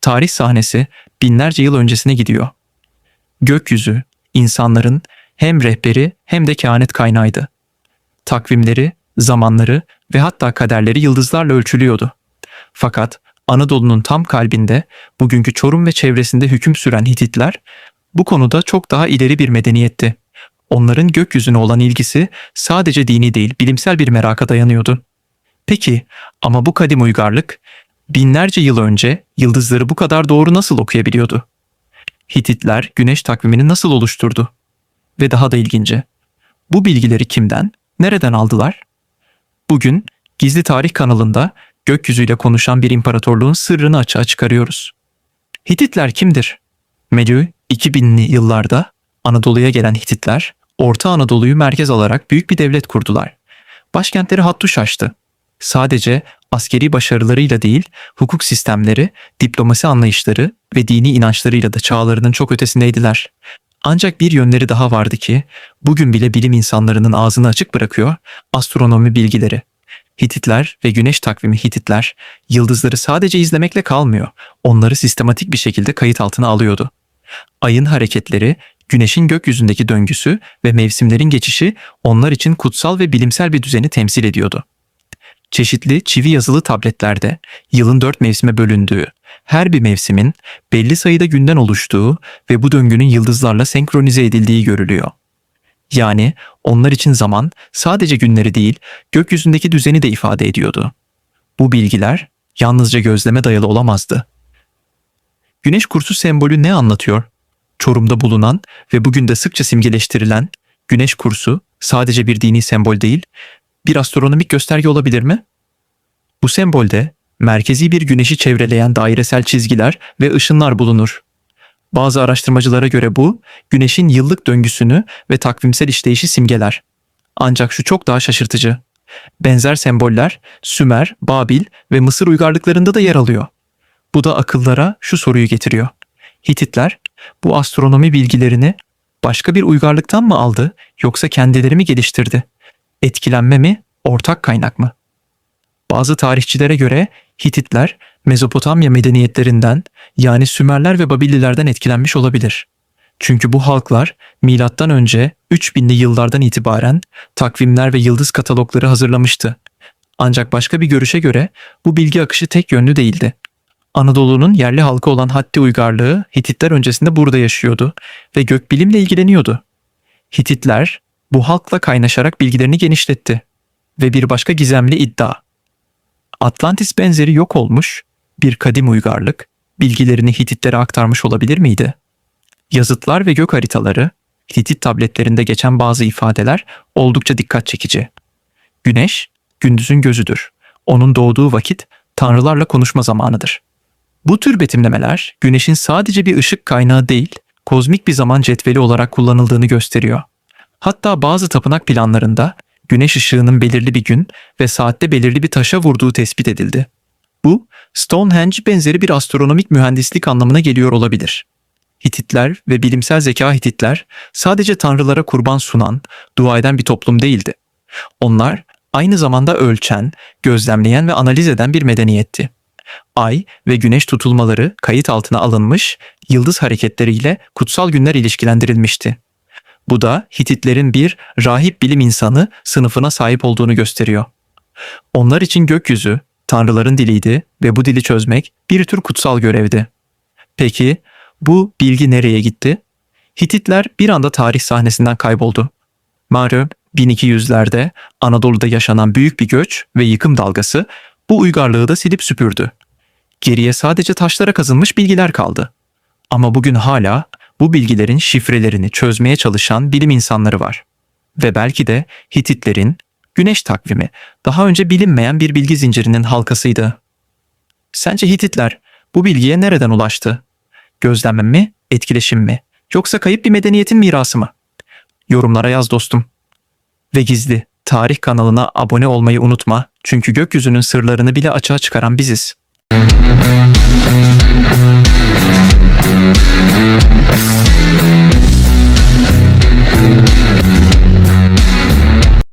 Tarih sahnesi binlerce yıl öncesine gidiyor. Gökyüzü, insanların hem rehberi hem de kehanet kaynağıydı. Takvimleri, zamanları ve hatta kaderleri yıldızlarla ölçülüyordu. Fakat Anadolu'nun tam kalbinde, bugünkü Çorum ve çevresinde hüküm süren Hititler, bu konuda çok daha ileri bir medeniyetti. Onların gökyüzüne olan ilgisi sadece dini değil, bilimsel bir meraka dayanıyordu. Peki ama bu kadim uygarlık binlerce yıl önce yıldızları bu kadar doğru nasıl okuyabiliyordu? Hititler güneş takvimini nasıl oluşturdu? Ve daha da ilginci, bu bilgileri kimden, nereden aldılar? Bugün Gizli Tarih kanalında gökyüzüyle konuşan bir imparatorluğun sırrını açığa çıkarıyoruz. Hititler kimdir? Melü 2000'li yıllarda Anadolu'ya gelen Hititler, Orta Anadolu'yu merkez alarak büyük bir devlet kurdular. Başkentleri Hattuşaş'tı. Sadece askeri başarılarıyla değil, hukuk sistemleri, diplomasi anlayışları ve dini inançlarıyla da çağlarının çok ötesindeydiler. Ancak bir yönleri daha vardı ki, bugün bile bilim insanlarının ağzını açık bırakıyor, astronomi bilgileri. Hititler ve güneş takvimi Hititler, yıldızları sadece izlemekle kalmıyor, onları sistematik bir şekilde kayıt altına alıyordu. Ayın hareketleri, güneşin gökyüzündeki döngüsü ve mevsimlerin geçişi onlar için kutsal ve bilimsel bir düzeni temsil ediyordu. Çeşitli çivi yazılı tabletlerde yılın dört mevsime bölündüğü, her bir mevsimin belli sayıda günden oluştuğu ve bu döngünün yıldızlarla senkronize edildiği görülüyor. Yani onlar için zaman sadece günleri değil, gökyüzündeki düzeni de ifade ediyordu. Bu bilgiler yalnızca gözleme dayalı olamazdı. Güneş kursu sembolü ne anlatıyor? Çorum'da bulunan ve bugün de sıkça simgeleştirilen güneş kursu sadece bir dini sembol değil, bir astronomik gösterge olabilir mi? Bu sembolde merkezi bir güneşi çevreleyen dairesel çizgiler ve ışınlar bulunur. Bazı araştırmacılara göre bu, güneşin yıllık döngüsünü ve takvimsel işleyişi simgeler. Ancak şu çok daha şaşırtıcı. Benzer semboller Sümer, Babil ve Mısır uygarlıklarında da yer alıyor. Bu da akıllara şu soruyu getiriyor. Hititler bu astronomi bilgilerini başka bir uygarlıktan mı aldı yoksa kendileri mi geliştirdi? Etkilenme mi, ortak kaynak mı? Bazı tarihçilere göre Hititler Mezopotamya medeniyetlerinden yani Sümerler ve Babillilerden etkilenmiş olabilir. Çünkü bu halklar milattan önce 3000'li yıllardan itibaren takvimler ve yıldız katalogları hazırlamıştı. Ancak başka bir görüşe göre bu bilgi akışı tek yönlü değildi. Anadolu'nun yerli halkı olan Hatti uygarlığı Hititler öncesinde burada yaşıyordu ve gökbilimle ilgileniyordu. Hititler bu halkla kaynaşarak bilgilerini genişletti. Ve bir başka gizemli iddia. Atlantis benzeri yok olmuş bir kadim uygarlık bilgilerini Hititlere aktarmış olabilir miydi? Yazıtlar ve gök haritaları, Hitit tabletlerinde geçen bazı ifadeler oldukça dikkat çekici. Güneş, gündüzün gözüdür. Onun doğduğu vakit tanrılarla konuşma zamanıdır. Bu tür betimlemeler güneşin sadece bir ışık kaynağı değil, kozmik bir zaman cetveli olarak kullanıldığını gösteriyor. Hatta bazı tapınak planlarında güneş ışığının belirli bir gün ve saatte belirli bir taşa vurduğu tespit edildi. Bu, Stonehenge benzeri bir astronomik mühendislik anlamına geliyor olabilir. Hititler ve bilimsel zeka Hititler sadece tanrılara kurban sunan, dua eden bir toplum değildi. Onlar aynı zamanda ölçen, gözlemleyen ve analiz eden bir medeniyetti. Ay ve güneş tutulmaları kayıt altına alınmış, yıldız hareketleriyle kutsal günler ilişkilendirilmişti. Bu da Hititlerin bir rahip bilim insanı sınıfına sahip olduğunu gösteriyor. Onlar için gökyüzü, tanrıların diliydi ve bu dili çözmek bir tür kutsal görevdi. Peki bu bilgi nereye gitti? Hititler bir anda tarih sahnesinden kayboldu. Malum 1200'lerde Anadolu'da yaşanan büyük bir göç ve yıkım dalgası bu uygarlığı da silip süpürdü. Geriye sadece taşlara kazınmış bilgiler kaldı. Ama bugün hala bu bilgilerin şifrelerini çözmeye çalışan bilim insanları var. Ve belki de Hititlerin güneş takvimi daha önce bilinmeyen bir bilgi zincirinin halkasıydı. Sence Hititler bu bilgiye nereden ulaştı? Gözlemem mi, etkileşim mi, yoksa kayıp bir medeniyetin mirası mı? Yorumlara yaz dostum. Ve gizli tarih kanalına abone olmayı unutma çünkü gökyüzünün sırlarını bile açığa çıkaran biziz. Thank you.